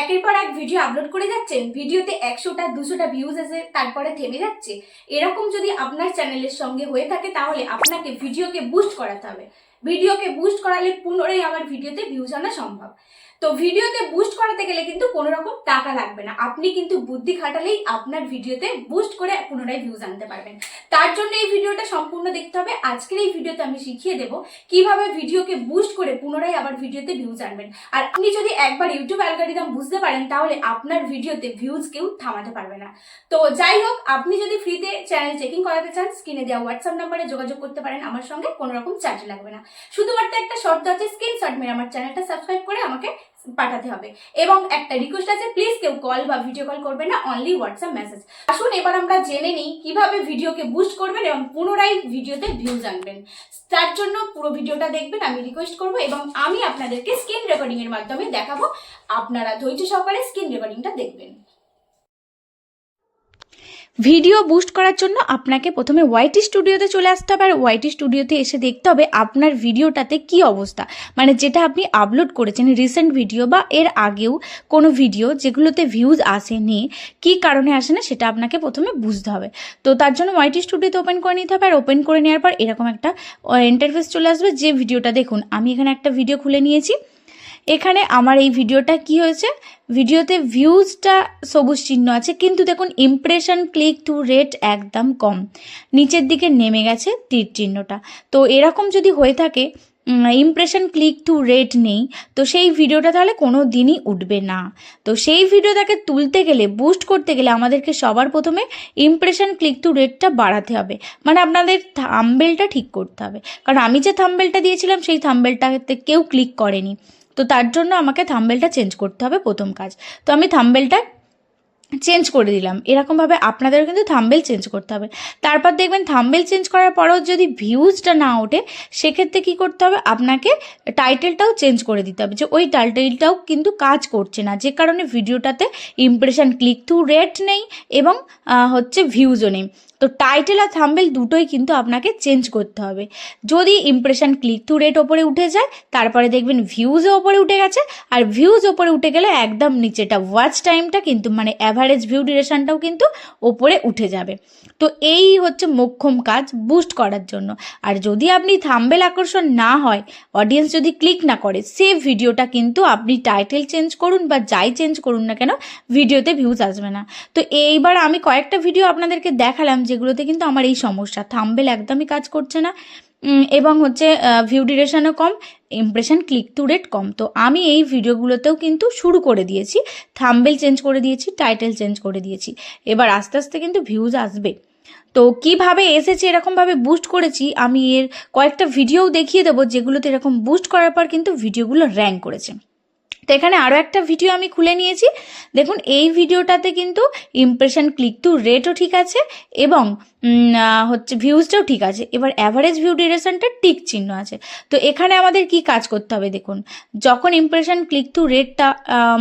একের পর এক ভিডিও আপলোড করে যাচ্ছেন ভিডিওতে একশোটা, দুশোটা ভিউজ এসে তারপরে থেমে যাচ্ছে। এরকম যদি আপনার চ্যানেলের সঙ্গে হয়ে থাকে, তাহলে আপনাকে ভিডিওকে বুস্ট করাতে হবে। ভিডিওকে বুস্ট করালে পুনরায় আবার ভিডিওতে ভিউজ আনা সম্ভব। তো ভিডিওতে বুস্ট করাতে গেলে কিন্তু কোনো রকম টাকা লাগবে না। আপনি কিন্তু বুদ্ধি খাটালেই আপনার ভিডিওতে বুস্ট করে পুনরায় ভিউজ আনতে পারবেন। তার জন্য এই ভিডিওটা সম্পূর্ণ দেখতে হবে। আজকের এই ভিডিওতে আমি শিখিয়ে দেবো কীভাবে ভিডিওকে বুস্ট করে পুনরায় আবার ভিডিওতে ভিউজ আনবেন। আর আপনি যদি একবার ইউটিউব অ্যালগোরিদম বুঝতে পারেন, তাহলে আপনার ভিডিওতে ভিউজ কেউ থামাতে পারবে না। তো যাই হোক, আপনি যদি ফ্রিতে চ্যানেল চেকিং করাতে চান স্ক্রিনে দেওয়া হোয়াটসঅ্যাপ নাম্বারে যোগাযোগ করতে পারেন। আমার সঙ্গে কোনো রকম চার্জ লাগবে না। শুধুমাত্র একটা শর্ত আছে স্ক্রিনশট মেরে আমার চ্যানেলটা সাবস্ক্রাইব করে আমাকে পাঠাতে হবে। এবং একটা রিকোয়েস্ট আছে প্লিজ কেউ কল বা ভিডিও কল করবে না অনলি হোয়াটসঅ্যাপ মেসেজ আসুন, এবার আমরা জেনে নিই কীভাবে ভিডিওকে বুস্ট করবেন এবং পুনরায় ভিডিওতে ভিউজ আনবেন। তার জন্য পুরো ভিডিওটা দেখবেন, আমি রিকোয়েস্ট করব এবং আমি আপনাদেরকে স্ক্রিন রেকর্ডিং এর মাধ্যমে দেখাবো। আপনারা ধৈর্য সহকারে স্ক্রিন রেকর্ডিংটা দেখবেন। ভিডিও বুস্ট করার জন্য আপনাকে প্রথমে ওয়াইটি স্টুডিওতে চলে আসতে হবে আর ওয়াইটি স্টুডিওতে এসে দেখতে হবে আপনার ভিডিওটাতে কি অবস্থা। মানে যেটা আপনি আপলোড করেছেন রিসেন্ট ভিডিও বা এর আগেও কোনো ভিডিও যেগুলোতে ভিউজ আসেনি, কি কারণে আসে না সেটা আপনাকে প্রথমে বুঝতে হবে। তো তার জন্য ওয়াইটি স্টুডিওতে ওপেন করে নিতে হবে আর ওপেন করে নেওয়ার পর এরকম একটা ইন্টারফেস চলে আসবে যে ভিডিওটা দেখুন। আমি এখানে একটা ভিডিও খুলে নিয়েছি। এখানে আমার এই ভিডিওটা কি হয়েছে? ভিডিওতে ভিউজটা সবুজ চিহ্ন আছে, কিন্তু দেখুন ইমপ্রেশন ক্লিক টু রেট একদম কম। নিচের দিকে নেমে গেছে তীর চিহ্নটা। তো এরকম যদি হয়ে থাকে ইমপ্রেশন ক্লিক টু রেট নেই, তো সেই ভিডিওটা তাহলে কোনো দিনই উঠবে না। তো সেই ভিডিওটাকে তুলতে গেলে বুস্ট করতে গেলে আমাদেরকে সবার প্রথমে ইমপ্রেশন ক্লিক টু রেটটা বাড়াতে হবে। মানে আপনাদের থাম্বেলটা ঠিক করতে হবে। কারণ আমি যে থাম্বেলটা দিয়েছিলাম, সেই থাম্বেলটাতে কেউ ক্লিক করেনি। তো তার জন্য আমাকে থাম্বেলটা চেঞ্জ করতে হবে প্রথম কাজ। তো আমি থাম্বেলটা চেঞ্জ করে দিলাম। এরকমভাবে আপনাদেরও কিন্তু থাম্বেল চেঞ্জ করতে হবে। তারপর দেখবেন থাম্বেল চেঞ্জ করার পরেও যদি ভিউজটা না ওঠে, সেক্ষেত্রে কী করতে হবে? আপনাকে টাইটেলটাও চেঞ্জ করে দিতে হবে যে ওই টাইটেলটাও কিন্তু কাজ করছে না। যে কারণে ভিডিওটাতে ইমপ্রেশন ক্লিক টু রেট নেই এবং হচ্ছে ভিউজও নেই। তো টাইটেল আর থাম্বেল দুটোই কিন্তু আপনাকে চেঞ্জ করতে হবে। যদি ইমপ্রেশন ক্লিক টু রেট ওপরে উঠে যায়, তারপরে দেখবেন ভিউজও ওপরে উঠে গেছে, আর ভিউজ ওপরে উঠে গেলে একদম নিচেটা ওয়াচ টাইমটা কিন্তু মানে অ্যাভারেজ ভিউ ডিউরেশনটাও কিন্তু ওপরে উঠে যাবে। তো এই হচ্ছে মোক্ষম কাজ বুস্ট করার জন্য। আর যদি আপনি থাম্বেল আকর্ষণ না হয় অডিয়েন্স যদি ক্লিক না করে সে ভিডিওটা কিন্তু আপনি টাইটেল চেঞ্জ করুন বা যাই চেঞ্জ করুন না কেন ভিডিওতে ভিউজ আসবে না। তো এইবার আমি কয়েকটা ভিডিও আপনাদেরকে দেখালাম যেগুলোতে কিন্তু আমার এই সমস্যা। থাম্বেল একদমই কাজ করছে না। এবং হচ্ছে ভিউ ডিউরেশনও কম ইমপ্রেশন ক্লিক টু রেট কম। তো আমি এই ভিডিওগুলোতেও কিন্তু শুরু করে দিয়েছি। থাম্বেল চেঞ্জ করে দিয়েছি টাইটেল চেঞ্জ করে দিয়েছি। এবার আস্তে আস্তে কিন্তু ভিউজ আসবে। তো কীভাবে এসেছে, এরকমভাবে বুস্ট করেছি, আমি এর কয়েকটা ভিডিও দেখিয়ে দেবো, যেগুলোতে এরকম বুস্ট করার পর কিন্তু ভিডিওগুলো র্যাঙ্ক করেছে। তো এখানে আরও একটা ভিডিও আমি খুলে নিয়েছি। দেখুন, এই ভিডিওটাতে কিন্তু ইমপ্রেশন ক্লিক টু রেটও ঠিক আছে এবং হচ্ছে ভিউজটাও ঠিক আছে। এবার অ্যাভারেজ ভিউ ডিউরেশনটা টিক চিহ্ন আছে। তো এখানে আমাদের কি কাজ করতে হবে দেখুন, যখন ইমপ্রেশন ক্লিক টু রেটটা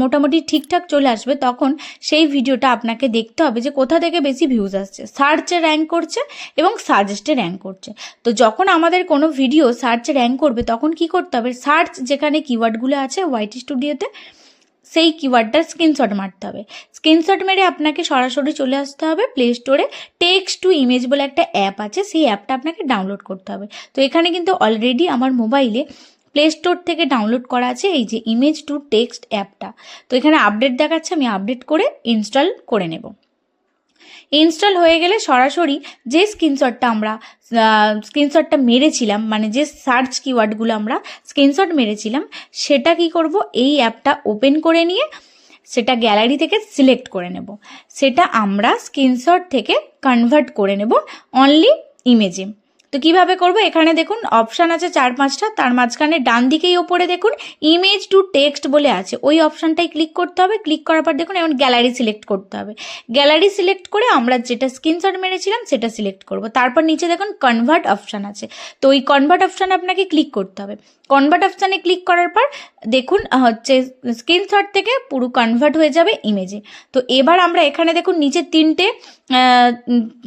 মোটামুটি ঠিকঠাক চলে আসবে, তখন সেই ভিডিওটা আপনাকে দেখতে হবে যে কোথা থেকে বেশি ভিউজ আসছে। সার্চে র্যাঙ্ক করছে এবং সাজেস্টে র্যাঙ্ক করছে। তো যখন আমাদের কোনো ভিডিও সার্চে র্যাঙ্ক করবে, তখন কি করতে হবে? সার্চ যেখানে কিওয়ার্ডগুলো আছে হোয়াইট স্টুডিওতে সেই কিওয়ার্ডটার স্ক্রিনশট মারতে হবে। স্ক্রিনশট মেরে আপনাকে সরাসরি চলে আসতে হবে প্লে স্টোরে টেক্সট টু ইমেজ বলে একটা অ্যাপ আছে, সেই অ্যাপটা আপনাকে ডাউনলোড করতে হবে। তো এখানে কিন্তু অলরেডি আমার মোবাইলে প্লে স্টোর থেকে ডাউনলোড করা আছে এই যে ইমেজ টু টেক্সট অ্যাপটা তো এখানে আপডেট দেখাচ্ছে, আমি আপডেট করে ইনস্টল করে নেব। ইনস্টল হয়ে গেলে সরাসরি যে স্ক্রিনশটটা আমরা স্ক্রিনশটটা মেরেছিলাম মানে যে সার্চ কিওয়ার্ডগুলো আমরা স্ক্রিনশট মেরেছিলাম, সেটা কি করব? এই অ্যাপটা ওপেন করে নিয়ে সেটা গ্যালারি থেকে সিলেক্ট করে নেব। সেটা আমরা স্ক্রিনশট থেকে কনভার্ট করে নেব। অনলি ইমেজে তো কীভাবে করব? এখানে দেখুন অপশান আছে চার পাঁচটা, তার মাঝখানে ডান দিকেই ওপরে দেখুন ইমেজ টু টেক্সট বলে আছে। ওই অপশানটাই ক্লিক করতে হবে ক্লিক করার পর দেখুন, এমন গ্যালারি সিলেক্ট করতে হবে। গ্যালারি সিলেক্ট করে আমরা যেটা স্ক্রিনশট মেরেছিলাম, সেটা সিলেক্ট করব। তারপর নিচে দেখুন কনভার্ট অপশান আছে। তো ওই কনভার্ট অপশানে আপনাকে ক্লিক করতে হবে। কনভার্ট অপশানে ক্লিক করার পর দেখুন হচ্ছে স্ক্রিনশট থেকে পুরো কনভার্ট হয়ে যাবে ইমেজে তো এবার আমরা এখানে দেখুন, নিচে তিনটে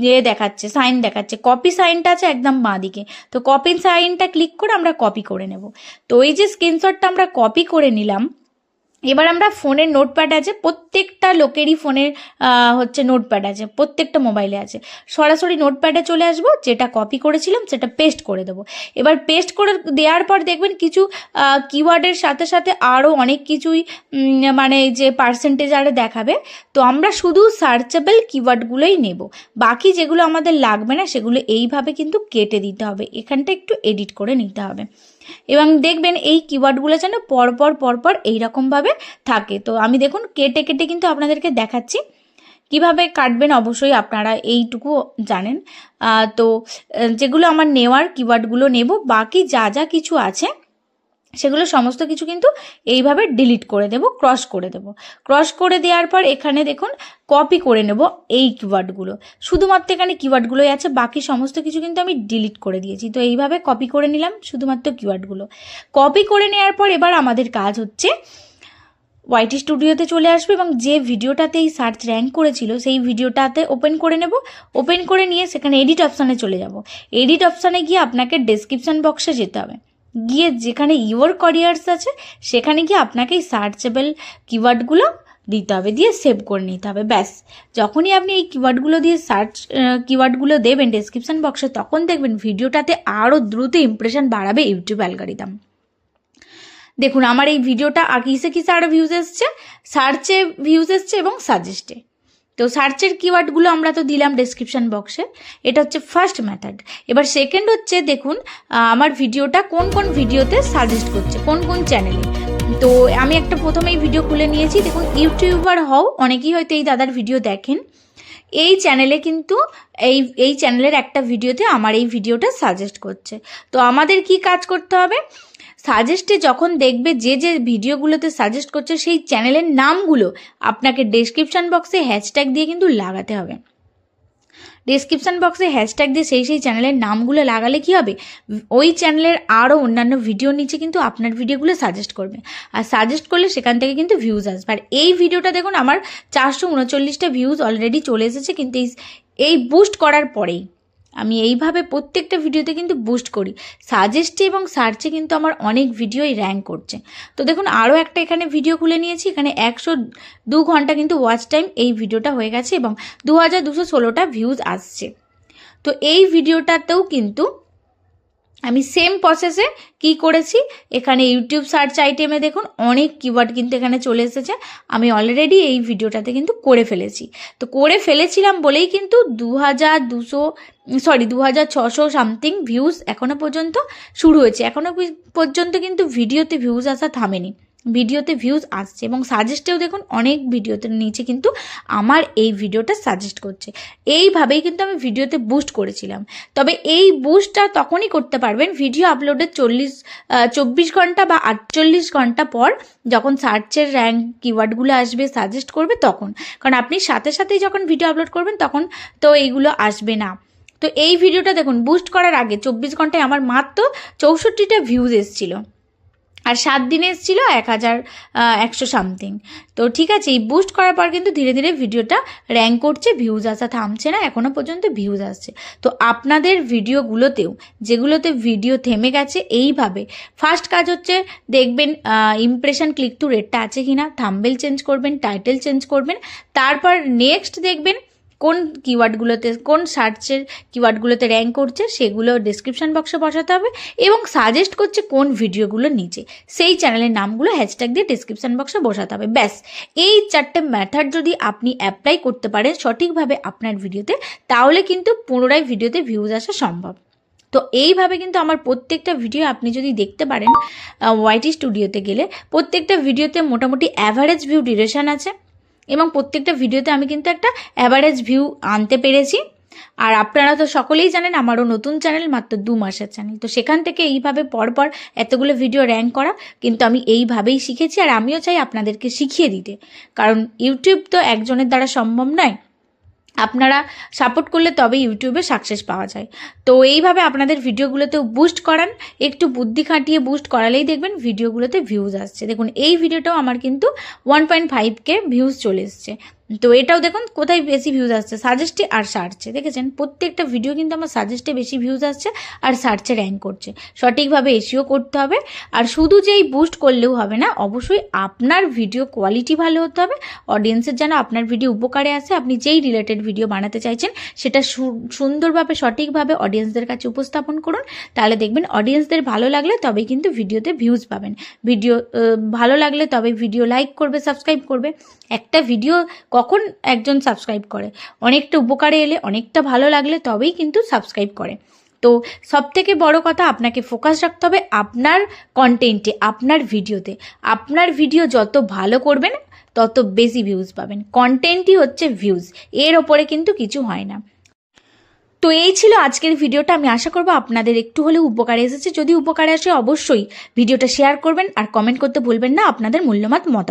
ইয়ে দেখাচ্ছে সাইন দেখাচ্ছে। কপি সাইনটা আছে, একদম বাঁ দিকে তো কপি সাইনটা ক্লিক করে আমরা কপি করে নেব। তো এই যে স্ক্রিনশটটা আমরা কপি করে নিলাম এবার আমরা ফোনের নোটপ্যাড আছে, প্রত্যেকটা লোকেরই ফোনের হচ্ছে নোটপ্যাড আছে, প্রত্যেকটা মোবাইলে আছে। সরাসরি নোটপ্যাডে চলে আসব, যেটা কপি করেছিলাম সেটা পেস্ট করে দেবো। এবার পেস্ট করে দেওয়ার পর দেখবেন কিছু কিওয়ার্ডের সাথে সাথে আরও অনেক কিছুই মানে যে পার্সেন্টেজ আরে দেখাবে। তো আমরা শুধু সার্চেবল কিওয়ার্ডগুলোই নেব। বাকি যেগুলো আমাদের লাগবে না, সেগুলো এইভাবে কিন্তু কেটে দিতে হবে। এখানটা একটু এডিট করে নিতে হবে। এবং দেখবেন এই কিওয়ার্ডগুলো যেন পরপর পরপর এইরকমভাবে থাকে। তো আমি দেখুন, কেটে কেটে কিন্তু আপনাদেরকে দেখাচ্ছি। কীভাবে কাটবেন অবশ্যই আপনারা এইটুকু জানেন। তো যেগুলো আমার নেওয়ার কিওয়ার্ডগুলো নেব, বাকি যা যা কিছু আছে, সেগুলো সমস্ত কিছু কিন্তু এইভাবে ডিলিট করে দেব ক্রস করে দেব। ক্রস করে দেওয়ার পর এখানে দেখুন কপি করে নেব এই কিওয়ার্ডগুলো শুধুমাত্র এখানে কিওয়ার্ডগুলোই আছে, বাকি সমস্ত কিছু কিন্তু আমি ডিলিট করে দিয়েছি। তো এইভাবে কপি করে নিলাম শুধুমাত্র কিওয়ার্ডগুলো কপি করে নেওয়ার পর এবার আমাদের কাজ হচ্ছে ওয়াইটি স্টুডিওতে চলে আসবে এবং যে ভিডিওটাতে এই সার্চ র্যাঙ্ক করেছিল, সেই ভিডিওটাতে ওপেন করে নেব। ওপেন করে নিয়ে সেখানে এডিট অপশানে চলে যাব। এডিট অপশানে গিয়ে আপনাকে ডেসক্রিপশন বক্সে যেতে হবে। গিয়ে যেখানে ইওর করিয়ার্স আছে, সেখানে গিয়ে আপনাকে এই সার্চেবল কিওয়ার্ডগুলো দিতে হবে, দিয়ে সেভ করে নিতে হবে। ব্যাস। যখনই আপনি এই কিওয়ার্ডগুলো দিয়ে সার্চ কিওয়ার্ডগুলো দেবেন ডেসক্রিপশন বক্সে তখন দেখবেন ভিডিওটাতে আরও দ্রুত ইমপ্রেশন বাড়াবে ইউটিউব অ্যালগারিদম দেখুন, আমার এই ভিডিওটা কিসে কিসে আরও ভিউজ এসছে? সার্চে ভিউজ এসছে এবং সাজেস্টে তো সার্চের কিওয়ার্ডগুলো আমরা তো দিলাম ডেসক্রিপশন বক্সে এটা হচ্ছে ফার্স্ট মেথড এবার সেকেন্ড হচ্ছে, দেখুন আমার ভিডিওটা কোন কোন ভিডিওতে সাজেস্ট করছে, কোন কোন চ্যানেলে তো আমি একটা প্রথমেই ভিডিও খুলে নিয়েছি। দেখুন, ইউটিউবার হও, অনেকেই হয়তো এই দাদার ভিডিও দেখেন। এই চ্যানেলে কিন্তু এই এই চ্যানেলের একটা ভিডিওতে আমার এই ভিডিওটা সাজেস্ট করছে। তো আমাদের কি কাজ করতে হবে? সাজেস্টে যখন দেখবে যে যে ভিডিওগুলোতে সাজেস্ট করছে সেই চ্যানেলের নামগুলো আপনাকে ডেসক্রিপশন বক্সে হ্যাশট্যাগ দিয়ে কিন্তু লাগাতে হবে। ডেসক্রিপশন বক্সে হ্যাশট্যাগ দিয়ে সেই সেই চ্যানেলের নামগুলো লাগালে কি হবে? ওই চ্যানেলের আরও অন্যান্য ভিডিও নিচে কিন্তু আপনার ভিডিওগুলো সাজেস্ট করবে। আর সাজেস্ট করলে সেখান থেকে কিন্তু ভিউজ আসবে। আর এই ভিডিওটা দেখুন, আমার চারশো উনচল্লিশটা ভিউজ অলরেডি চলে এসেছে, কিন্তু এই এই বুস্ট করার পরেই। আমি এইভাবে প্রত্যেকটা ভিডিওতে কিন্তু বুস্ট করি। সাজেস্টে এবং সার্চে কিন্তু আমার অনেক ভিডিওই র্যাঙ্ক করছে। তো দেখুন, আরও একটা এখানে ভিডিও খুলে নিয়েছি, এখানে একশো দু ঘণ্টা কিন্তু ওয়াচ টাইম এই ভিডিওটা হয়ে গেছে এবং দু হাজার দুশো ষোলোটা ভিউজ আসছে। তো এই ভিডিওটাতেও কিন্তু আমি সেম প্রসেসে কি করেছি? এখানে ইউটিউব সার্চ আইটেমে দেখুন, অনেক কিওয়ার্ড কিন্তু এখানে চলে এসেছে। আমি অলরেডি এই ভিডিওটাতে কিন্তু করে ফেলেছি। তো করে ফেলেছিলাম বলেই কিন্তু দু হাজার দুশো সরি দু হাজার ছশো সামথিং ভিউজ এখনও পর্যন্ত শুরু হয়েছে। এখনও পর্যন্ত কিন্তু ভিডিওতে ভিউজ আসা থামেনি। ভিডিওতে ভিউজ আসছে এবং সাজেস্টেও দেখুন, অনেক ভিডিওতে নিচে কিন্তু আমার এই ভিডিওটা সাজেস্ট করছে। এইভাবেই কিন্তু আমি ভিডিওতে বুস্ট করেছিলাম। তবে এই বুস্টটা তখনই করতে পারবেন ভিডিও আপলোডের চল্লিশ চব্বিশ ঘণ্টা বা আটচল্লিশ ঘণ্টা পর যখন সার্চের র্যাঙ্ক কিওয়ার্ডগুলো আসবে সাজেস্ট করবে তখন। কারণ আপনি সাথে সাথেই যখন ভিডিও আপলোড করবেন তখন তো এইগুলো আসবে না। তো এই ভিডিওটা দেখুন বুস্ট করার আগে চব্বিশ ঘন্টায় আমার মাত্র চৌষট্টিটা ভিউজ এসেছিল। আর সাত দিনে এসেছিল এক হাজার একশো সামথিং তো ঠিক আছে, এই বুস্ট করার পর কিন্তু ধীরে ধীরে ভিডিওটা র্যাঙ্ক করছে ভিউজ আসা থামছে না এখনও পর্যন্ত ভিউজ আসছে। তো আপনাদের ভিডিওগুলোতেও যেগুলোতে ভিডিও থেমে গেছে, এইভাবে। ফার্স্ট কাজ হচ্ছে দেখবেন ইমপ্রেশন ক্লিক টু রেটটা আছে কি না থাম্বেল চেঞ্জ করবেন টাইটেল চেঞ্জ করবেন, তারপর নেক্সট দেখবেন কোন কিওয়ার্ডগুলোতে কোন সার্চের কিওয়ার্ডগুলোতে র্যাঙ্ক করছে সেগুলো ডিসক্রিপশন বক্সে বসাতে হবে এবং সাজেস্ট করছে কোন ভিডিওগুলো নিচে। সেই চ্যানেলের নামগুলো হ্যাশট্যাগ দিয়ে ডিসক্রিপশন বক্সে বসাতে হবে। ব্যাস, এই চারটে ম্যাথড যদি আপনি অ্যাপ্লাই করতে পারেন সঠিকভাবে আপনার ভিডিওতে তাহলে কিন্তু পুনরায় ভিডিওতে ভিউজ আসা সম্ভব। তো এইভাবে কিন্তু আমার প্রত্যেকটা ভিডিও আপনি যদি দেখতে পারেন ওয়াইটি স্টুডিওতে গেলে প্রত্যেকটা ভিডিওতে মোটামুটি অ্যাভারেজ ভিউ ডিউরেশন আছে। এবং প্রত্যেকটা ভিডিওতে আমি কিন্তু একটা অ্যাভারেজ ভিউ আনতে পেরেছি। আর আপনারা তো সকলেই জানেন আমারও নতুন চ্যানেল মাত্র দু মাসের চ্যানেল তো সেখান থেকে এইভাবে পরপর এতগুলো ভিডিও র্যাঙ্ক করা কিন্তু আমি এইভাবেই শিখেছি আর আমিও চাই আপনাদেরকে শিখিয়ে দিতে। কারণ ইউটিউব তো একজনের দ্বারা সম্ভব নয় আপনারা সাপোর্ট করলে তবে ইউটিউবে সাকসেস পাওয়া যায়। তো এইভাবে আপনাদের ভিডিওগুলোতেও বুস্ট করান, একটু বুদ্ধি খাটিয়ে বুস্ট করালেই দেখবেন ভিডিওগুলোতে ভিউজ আসছে। দেখুন, এই ভিডিওটাও আমার কিন্তু ওয়ান পয়েন্ট ভিউজ চলে এসছে। তো এটাও দেখুন কোথায় বেশি ভিউজ আসছে সাজেস্টে আর সার্চে দেখেছেন? প্রত্যেকটা ভিডিও কিন্তু আমার সাজেস্টে বেশি ভিউজ আসছে আর সার্চে র্যাঙ্ক করছে। সঠিকভাবে এসিও করতে হবে আর শুধু যেই বুস্ট করলেও হবে না, অবশ্যই আপনার ভিডিও কোয়ালিটি ভালো হতে হবে। অডিয়েন্সের যেন আপনার ভিডিও উপকারে আসে, আপনি যেই রিলেটেড ভিডিও বানাতে চাইছেন, সেটা সুন্দরভাবে, সঠিকভাবে অডিয়েন্সদের কাছে উপস্থাপন করুন। তাহলে দেখবেন অডিয়েন্সদের ভালো লাগলে তবেই কিন্তু ভিডিওতে ভিউজ পাবেন। ভিডিও ভালো লাগলে তবে ভিডিও লাইক করবে সাবস্ক্রাইব করবে। একটা ভিডিও কখন একজন সাবস্ক্রাইব করে? অনেকটা উপকারে এলে, অনেকটা ভালো লাগলে তবেই কিন্তু সাবস্ক্রাইব করে। তো সব থেকে বড় কথা, আপনাকে ফোকাস রাখতে হবে আপনার কন্টেন্টে আপনার ভিডিওতে আপনার ভিডিও যত ভালো করবেন, তত বেশি ভিউজ পাবেন। কন্টেন্টই হচ্ছে ভিউজ এর ওপরে কিন্তু কিছু হয় না। তো এই ছিল আজকের ভিডিওটা আমি আশা করব আপনাদের একটু হলেও উপকারে এসেছে। যদি উপকারে আসে, অবশ্যই ভিডিওটা শেয়ার করবেন আর কমেন্ট করতে ভুলবেন না। আপনাদের মূল্যবান মতামত।